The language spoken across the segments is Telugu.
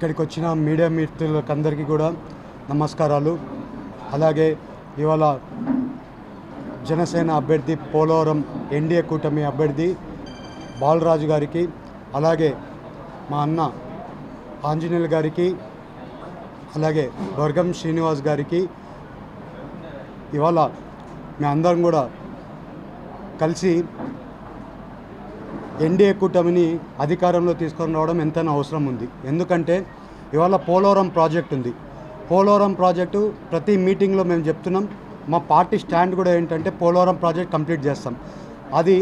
ఇక్కడికి వచ్చిన మీడియా మిత్రులకు అందరికీ కూడా నమస్కారాలు. అలాగే ఇవాళ జనసేన అభ్యర్థి పోలవరం ఎన్డీఏ కూటమి అభ్యర్థి బాలరాజు గారికి అలాగే మా అన్న ఆంజనేయులు గారికి అలాగే వర్గం శ్రీనివాస్ గారికి ఇవాళ మీ అందరం కూడా కలిసి ఎన్డీఏ కూటమిని అధికారంలో తీసుకొని రావడం ఎంతైనా అవసరం ఉంది. ఎందుకంటే ఇవాళ పోలవరం ప్రాజెక్ట్ ఉంది. పోలవరం ప్రాజెక్టు ప్రతి మీటింగ్లో మేము చెప్తున్నాం. మా పార్టీ స్టాండ్ కూడా ఏంటంటే పోలవరం ప్రాజెక్ట్ కంప్లీట్ చేస్తాం. అది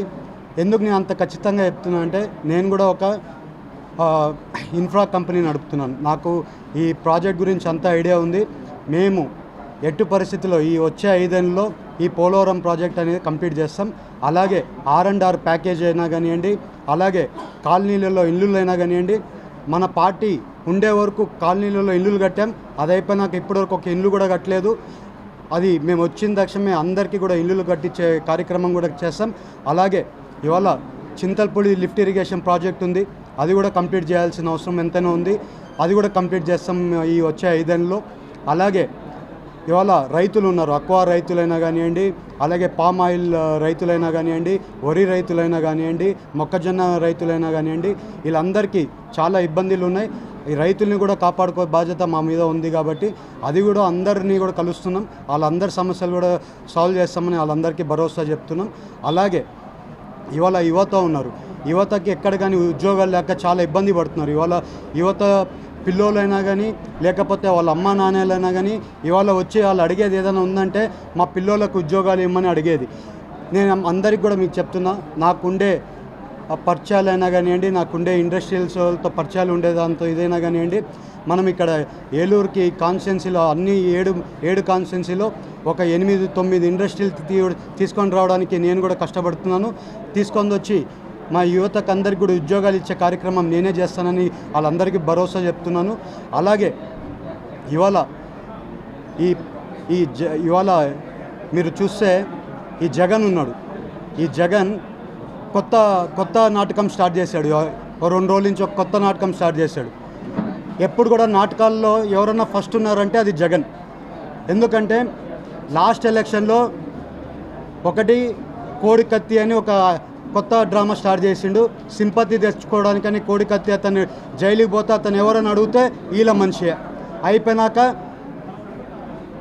ఎందుకు నేను అంత ఖచ్చితంగా చెప్తున్నా అంటే నేను కూడా ఒక ఇన్ఫ్రా కంపెనీ నడుపుతున్నాను. నాకు ఈ ప్రాజెక్ట్ గురించి అంత ఐడియా ఉంది. మేము ఎట్టు పరిస్థితుల్లో ఈ వచ్చే ఐదేళ్ళలో ఈ పోలవరం ప్రాజెక్ట్ అనేది కంప్లీట్ చేస్తాం. అలాగే ఆర్ అండ్ ఆర్ ప్యాకేజ్ అయినా కానివ్వండి అలాగే కాలనీలలో ఇల్లులు అయినా కానివ్వండి మన పార్టీ ఉండే వరకు కాలనీలలో ఇల్లులు కట్టాం. అది అయిపోయినాక ఇప్పటివరకు ఒక ఇల్లు కూడా కట్టలేదు. అది మేము వచ్చిన తక్షణమే అందరికీ కూడా ఇల్లులు కట్టించే కార్యక్రమం కూడా చేస్తాం. అలాగే ఇవాళ చింతల్పూడి లిఫ్ట్ ఇరిగేషన్ ప్రాజెక్ట్ ఉంది. అది కూడా కంప్లీట్ చేయాల్సిన అవసరం ఎంతైనా ఉంది. అది కూడా కంప్లీట్ చేస్తాం ఈ వచ్చే ఐదేళ్ళలో అలాగే ఇవాళ రైతులు ఉన్నారు. అక్వా రైతులైనా కానివ్వండి అలాగే పామ్ ఆయిల్ రైతులైనా కానివ్వండి వరి రైతులైనా కానివ్వండి మొక్కజొన్న రైతులైనా కానివ్వండి వీళ్ళందరికీ చాలా ఇబ్బందులు ఉన్నాయి. ఈ రైతుల్ని కూడా కాపాడుకో బాధ్యత మా మీద ఉంది కాబట్టి అది కూడా అందరినీ కూడా కలుస్తున్నాం. వాళ్ళందరి సమస్యలు కూడా సాల్వ్ చేస్తామని వాళ్ళందరికీ భరోసా చెప్తున్నాం. అలాగే ఇవాళ యువత ఉన్నారు. యువతకి ఎక్కడ కానీ ఉద్యోగాలు లేక చాలా ఇబ్బంది పడుతున్నారు. ఇవాళ యువత పిల్లోలైనా కానీ లేకపోతే వాళ్ళ అమ్మా నాన్నలైనా కానీ ఇవాళ వచ్చి వాళ్ళు అడిగేది ఏదైనా ఉందంటే మా పిల్లోలకు ఉద్యోగాలు ఇవ్వమని అడిగేది. నేను అందరికి కూడా మీకు చెప్తున్నా నాకుండే పరిచయాలైనా కానివ్వండి నాకుండే ఇండస్ట్రియల్స్తో పరిచయాలు ఉండేదాంతో ఇదైనా కానివ్వండి మనం ఇక్కడ ఏలూరుకి కాన్స్టిట్యున్సీలో అన్ని ఏడు ఏడు కాన్స్టిట్యున్సీలో ఒక ఎనిమిది తొమ్మిది ఇండస్ట్రీలు తీ- తీసుకొని రావడానికి నేను కూడా కష్టపడుతున్నాను. తీసుకొని వచ్చి మా యువతకు అందరికి కూడా ఉద్యోగాలు ఇచ్చే కార్యక్రమం నేనే చేస్తానని వాళ్ళందరికీ భరోసా చెప్తున్నాను. అలాగే ఇవాళ ఈ ఈ జ ఇవాళ మీరు చూస్తే ఈ జగన్ ఉన్నాడు. ఈ జగన్ కొత్త కొత్త నాటకం స్టార్ట్ చేశాడు. రెండు రోజుల నుంచి ఒక కొత్త నాటకం స్టార్ట్ చేశాడు. ఎప్పుడు కూడా నాటకాల్లో ఎవరన్నా ఫస్ట్ ఉన్నారంటే అది జగన్. ఎందుకంటే లాస్ట్ ఎలక్షన్లో ఒకటి కోడి కత్తి అని ఒక కొత్త డ్రామా స్టార్ట్ చేసిండు. సింపతి తెచ్చుకోవడానికని కోడి కత్తి అతను జైలుకి పోతే అతను ఎవరైనా అడిగితే వీళ్ళ మనిషి. అయిపోయినాక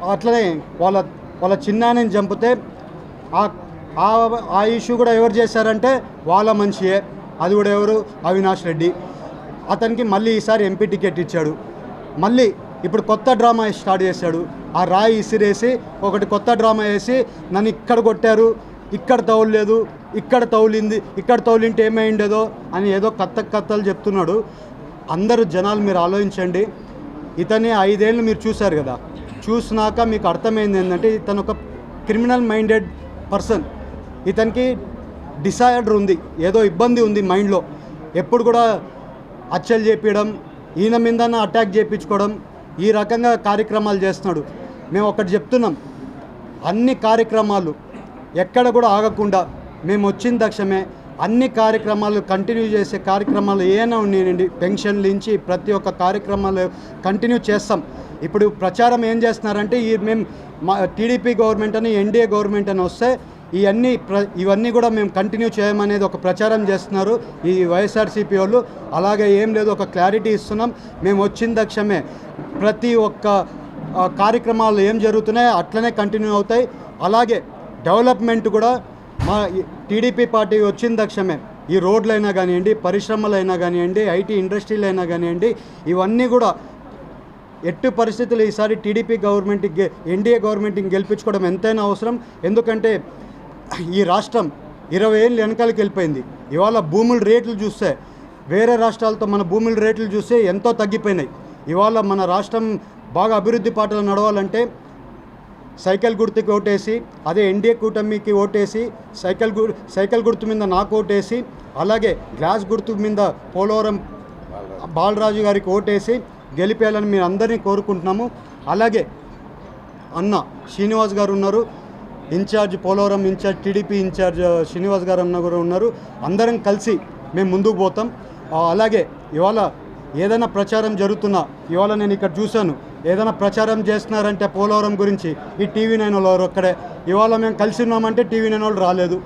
అట్లనే వాళ్ళ వాళ్ళ చిన్నాన్ని చంపితే ఆ ఆ- ఆ ఇష్యూ కూడా ఎవరు చేశారంటే వాళ్ళ మనిషియే. అది కూడా ఎవరు? అవినాష్ రెడ్డి. అతనికి మళ్ళీ ఈసారి ఎంపీ టికెట్ ఇచ్చాడు. మళ్ళీ ఇప్పుడు కొత్త డ్రామా స్టార్ట్ చేశాడు. ఆ రాయి ఇసిరేసి ఒకటి కొత్త డ్రామా వేసి నన్ను ఇక్కడ కొట్టారు. ఇక్కడ తౌలలేదు ఇక్కడ తౌలింది ఇక్కడ తౌలింటే ఏమైండేదో అని ఏదో కత్త కథలు చెప్తున్నాడు. అందరూ జనాలు మీరు ఆలోచించండి. ఇతని ఐదేళ్ళు మీరు చూశారు కదా. చూసినాక మీకు అర్థమైంది ఏంటంటే ఇతను ఒక క్రిమినల్ మైండెడ్ పర్సన్. ఇతనికి డిసైడర్ ఉంది ఏదో ఇబ్బంది ఉంది మైండ్లో. ఎప్పుడు కూడా హత్యలు చేపించడం ఈయన మీద అటాక్ చేయించుకోవడం ఈ రకంగా కార్యక్రమాలు చేస్తున్నాడు. మేము ఒకటి చెప్తున్నాం అన్ని కార్యక్రమాలు ఎక్కడ కూడా ఆగకుండా మేము వచ్చిన దక్షమే అన్ని కార్యక్రమాలు కంటిన్యూ చేసే కార్యక్రమాలు ఏమైనా ఉన్నాయండి? పెన్షన్లు నుంచి ప్రతి ఒక్క కార్యక్రమాలు కంటిన్యూ చేస్తాం. ఇప్పుడు ప్రచారం ఏం చేస్తున్నారంటే ఈ మేము మా టీడీపీ గవర్నమెంట్ అని ఎన్డీఏ గవర్నమెంట్ అని వస్తే ఇవన్నీ ప్ర ఇవన్నీ కూడా మేము కంటిన్యూ చేయమనేది ఒక ప్రచారం చేస్తున్నారు ఈ వైఎస్ఆర్సీపీ వాళ్ళు. అలాగే ఏం లేదు ఒక క్లారిటీ ఇస్తున్నాం. మేము వచ్చిన దక్షమే ప్రతి ఒక్క కార్యక్రమాలు ఏం జరుగుతున్నాయో అట్లనే కంటిన్యూ అవుతాయి. అలాగే డెవలప్మెంట్ కూడా మా టీడీపీ పార్టీ వచ్చిన తక్షణమే. ఈ రోడ్లైనా కానివ్వండి పరిశ్రమలైనా కానివ్వండి ఐటీ ఇండస్ట్రీలు అయినా కానివ్వండి ఇవన్నీ కూడా ఎట్టి పరిస్థితులు ఈసారి టీడీపీ గవర్నమెంట్ ఎన్డీఏ గవర్నమెంట్ని గెలిపించుకోవడం ఎంతైనా అవసరం. ఎందుకంటే ఈ రాష్ట్రం ఇరవై ఏళ్ళు వెనకాలకి వెళ్ళిపోయింది. ఇవాళ భూముల రేట్లు చూస్తే వేరే రాష్ట్రాలతో మన భూముల రేట్లు చూస్తే ఎంతో తగ్గిపోయినాయి. ఇవాళ మన రాష్ట్రం బాగా అభివృద్ధి పాటలు నడవాలంటే సైకిల్ గుర్తుకి ఓటేసి అదే ఎన్డీఏ కూటమికి ఓటేసి సైకిల్ గు సైకిల్ గుర్తు మీద నాకు ఓటేసి అలాగే గ్లాస్ గుర్తు మీద పోలవరం బాలరాజు గారికి ఓటేసి గెలిపేయాలని మీరు అందరినీ కోరుకుంటున్నాము. అలాగే అన్న శ్రీనివాస్ గారు ఉన్నారు incharge Polavaram incharge TDP incharge Srinivas garu అన్న కూడా ఉన్నారు. అందరం కలిసి మేము ముందుకు పోతాం. అలాగే ఇవాళ ఏదైనా ప్రచారం జరుగుతున్నా ఇవాళ నేను ఇక్కడ చూశాను ఏదైనా ప్రచారం చేస్తున్నారంటే పోలవరం గురించి ఈ టీవీ నైన్ వాళ్ళు ఒక్కడే. ఇవాళ మేము కలిసి ఉన్నామంటే టీవీ నైన్ వాళ్ళు రాలేదు.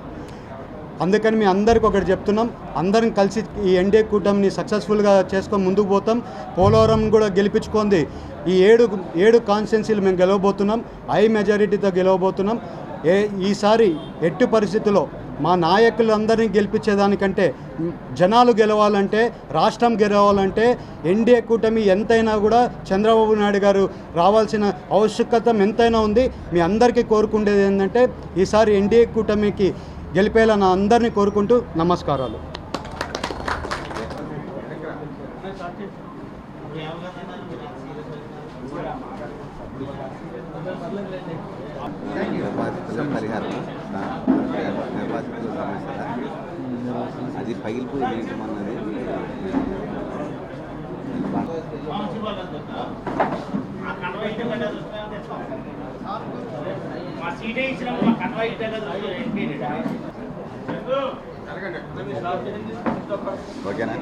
అందుకని మీ అందరికి ఒకటి చెప్తున్నాం అందరం కలిసి ఈ ఎన్డీఏ కూటమిని సక్సెస్ఫుల్గా చేసుకొని ముందుకు పోతాం. పోలవరం కూడా గెలిపించుకుంది ఈ ఏడు ఏడు కాన్స్టిట్యున్సీలు మేము గెలవబోతున్నాం. హై మెజారిటీతో గెలవబోతున్నాం. ఏ ఈసారి ఎట్టి పరిస్థితుల్లో మా నాయకులందరినీ గెలిపించేదానికంటే జనాలు గెలవాలంటే రాష్ట్రం గెలవాలంటే ఎన్డీఏ కూటమి ఎంతైనా కూడా చంద్రబాబు నాయుడు గారు రావాల్సిన ఆవశ్యకత ఎంతైనా ఉంది. మీ అందరికీ కోరుకుండేది ఏంటంటే ఈసారి ఎన్డీఏ కూటమికి గెలిపేలా నా అందరినీ కోరుకుంటూ నమస్కారాలు. నిర్వాసితుల పరిహారం. నిర్వాసితుల సమస్య అది పగిలిపోయి ఏంటమన్నది మా సీటే ఇచ్చినప్పుడు మా కన్వా ఓకేనా?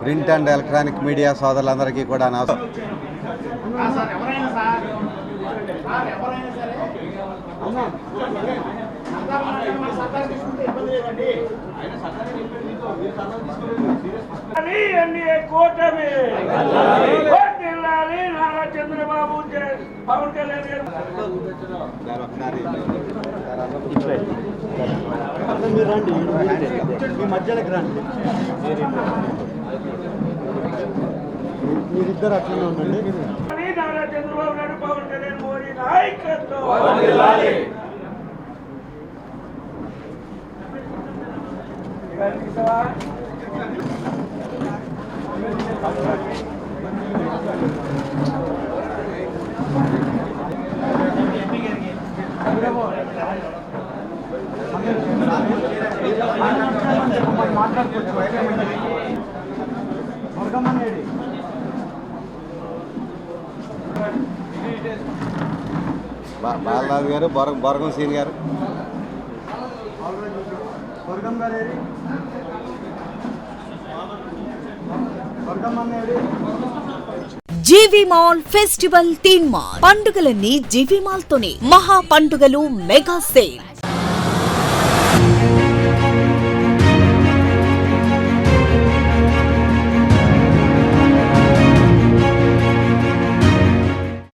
ప్రింట్ అండ్ ఎలక్ట్రానిక్ మీడియా సోదరులందరికీ కూడా నా సార్ ఎవరైనా సార్ సార్ ఎవరైనా కూటమి నారా చంద్రబాబు పవన్ కళ్యాణ్ గారు మీరు రండి మీ మధ్యలోకి రండి. మీరిద్దరు అట్లనే ఉండండి. చంద్రబాబు నాయుడు పవన్ కళ్యాణ్ మోడీ నాయకత్వం. బాలరాజు గారు బొర బొరగం సీన్ గారు? GV mall festival theme mall. పండుగలన్నీ జీవి మాల్ తోనే మహా పండుగలు మెగా సేల్.